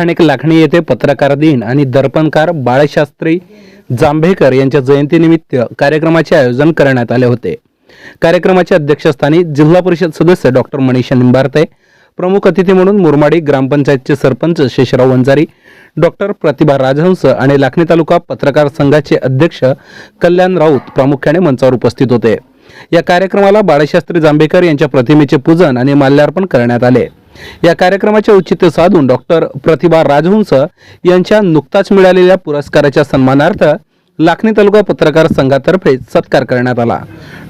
स्थानिक लाखणी येथे पत्रकार दिन आणि दर्पणकार बाळशास्त्री जांभेकर यांच्या जयंतीनिमित्त कार्यक्रमाचे आयोजन करण्यात आले होते. कार्यक्रमाच्या अध्यक्षस्थानी जिल्हा परिषद सदस्य डॉक्टर मनीषा निंबारते प्रमुख अतिथी म्हणून मुरमाडी ग्रामपंचायतचे सरपंच शेषराव वंजारी डॉक्टर प्रतिभा राजहंस आणि लाखणी तालुका पत्रकार संघाचे अध्यक्ष कल्याण राऊत प्रामुख्याने मंचावर उपस्थित होते. या कार्यक्रमाला बाळशास्त्री जांभेकर यांच्या प्रतिमेचे पूजन आणि माल्यार्पण करण्यात आले. या कार्यक्रमाचे औचित्य साधून डॉक्टर प्रतिभा राजहंस यांच्या नुकताच मिळालेल्या पुरस्काराच्या सन्मानार्थ लाखणी तालुका पत्रकार संघातर्फे सत्कार करण्यात आला.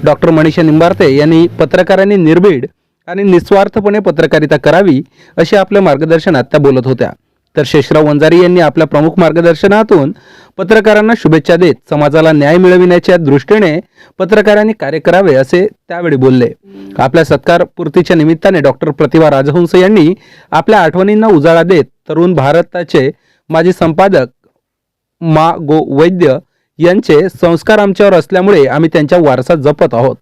डॉक्टर मनीषा निंबार्ते यांनी पत्रकारांनी निर्भीड आणि निस्वार्थपणे पत्रकारिता करावी अशी आपल्या मार्गदर्शनात त्या बोलत होत्या. तर शेषराव वंजारी यांनी आपल्या प्रमुख मार्गदर्शनातून पत्रकारांना शुभेच्छा देत समाजाला न्याय मिळविण्याच्या दृष्टीने पत्रकारांनी कार्य करावे असे त्यावेळी बोलले. आपल्या सत्कार पूर्तीच्या निमित्ताने डॉक्टर प्रतिभा राजहंस यांनी आपल्या आठवणींना उजाळा देत तरुण भारताचे माजी संपादक मा गो वैद्य यांचे संस्कार आमच्यावर असल्यामुळे आम्ही त्यांच्या वारसा जपत आहोत.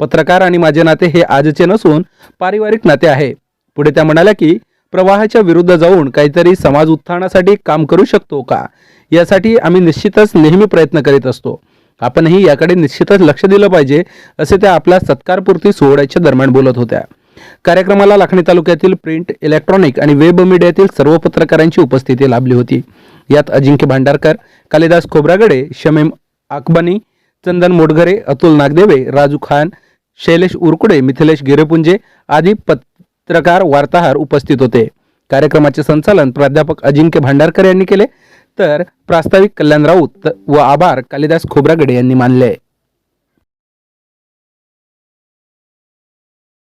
पत्रकार आणि माझे नाते हे आजचे नसून पारिवारिक नाते आहे. पुढे त्या म्हणाल्या की प्रवाहाच्या विरुद्ध जाऊन काहीतरी समाज उत्थानासाठी काम करू शकतो का? यासाठी आम्ही निश्चितच नेहमी प्रयत्न करीत असतो. आपणही याकडे निश्चितच लक्ष दिलं पाहिजे असे त्या आपल्या सत्कारपूर्ती सोहळ्याच्या दरम्यान बोलत होत्या. कार्यक्रमाला लाखणी तालुक्यातील प्रिंट इलेक्ट्रॉनिक आणि वेब मीडियातील सर्व पत्रकारांची उपस्थिती लाभली होती. यात अजिंक्य भांडारकर कालिदास खोब्रागडे शमीम आकबानी चंदन मोडघरे अतुल नागदेवे राजू खान शैलेश उरकुडे मिथिलेश गिरेपुंजे आदी पत्रकार वार्ताहर उपस्थित होते. कार्यक्रमाचे संचालन प्राध्यापक अजिंक्य भांडारकर यांनी केले. तर प्रास्ताविक कल्याण राऊत व आभार कालिदास खोब्रागडे यांनी मानले.